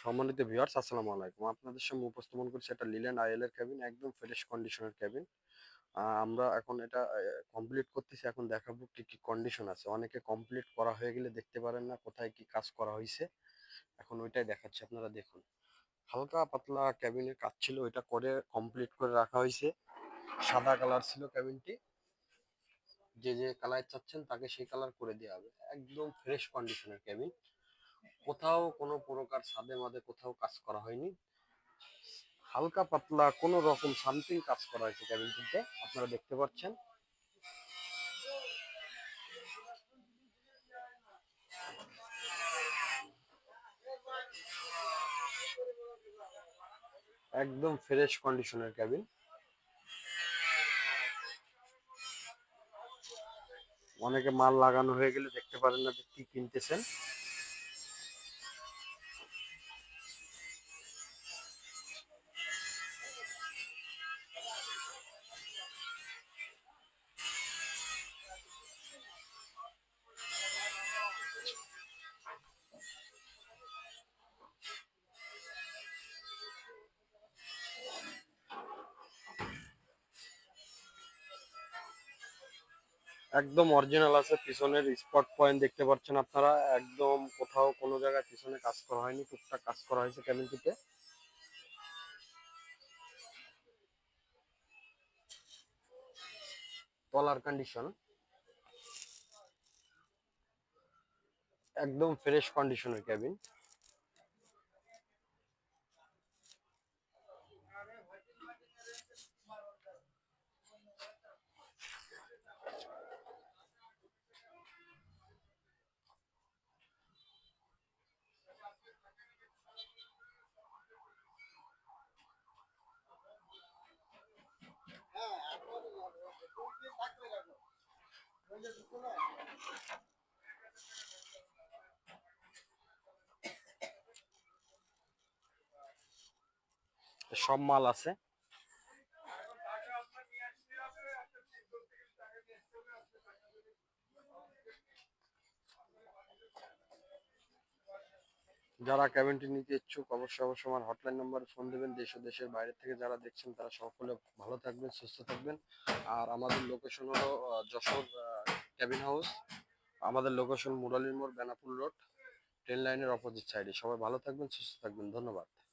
সম্মানিত ভিউয়ার্স আসসালামু আলাইকুম। আপনাদের সামনে উপস্থাপন করছি একটা লিল্যান্ড আইএল এর কেবিন একদম ফ্রেশ কন্ডিশনের কেবিন আমরা এখন এটা কমপ্লিট করতেছি, এখন দেখাবো কি কি কন্ডিশন আছে। অনেকে কমপ্লিট করা হয়ে গেলে দেখতে পারেন না কোথায় কি কাজ করা হয়েছে এখন ওইটাই দেখাচ্ছি, আপনারা দেখুন। হালকা পাতলা ক্যাবিনের কাজ ছিল, ওইটা করে কমপ্লিট করে রাখা হয়েছে সাদা কালার ছিল ক্যাবিনটি যে যে কালার চাচ্ছেন, তাকে সেই কালার করে দেওয়া হবে। একদম ফ্রেশ কন্ডিশনের ক্যাবিন কোথাও কোনো প্রকার ছাদে মাদে কোথাও কাজ করা হয়নি। হালকা পাতলা কোনো রকম সামথিং কাজ করা হয়েছে ক্যাবিনটিতে আপনারা দেখতে পাচ্ছেন। একদম ফ্রেশ কন্ডিশনের ক্যাবিন অনেকে মাল লাগানো হয়ে গেলে দেখতে পারেন না যে কি কিনতেছেন। একদম অরিজিনাল আছে, পিছনের স্পট পয়েন্ট দেখতে পাচ্ছেন আপনারা। একদম কোথাও কোনো জায়গায় পিছনে কাজ করা হয়নি, টুকটাক কাজ করা হয়েছে ক্যাবিনটিতে তলার কন্ডিশন একদম ফ্রেশ কন্ডিশনের ক্যাবিন সব মাল আছে। যারা ক্যাবিনটি নিতে ইচ্ছুক, অবশ্যই অবশ্যই আমার হটলাইন নম্বরে ফোন দেবেন। দেশ ও দেশের বাইরে থেকে যারা দেখছেন, তারা সকলে ভালো থাকবেন, সুস্থ থাকবেন। আর আমাদের লোকেশন হলো যশোর ক্যাবিন হাউস আমাদের লোকেশন মুরালির মোড় বেনাপুর রোড ট্রেন লাইনের অপোজিট সাইডে সবাই ভালো থাকবেন, সুস্থ থাকবেন। ধন্যবাদ।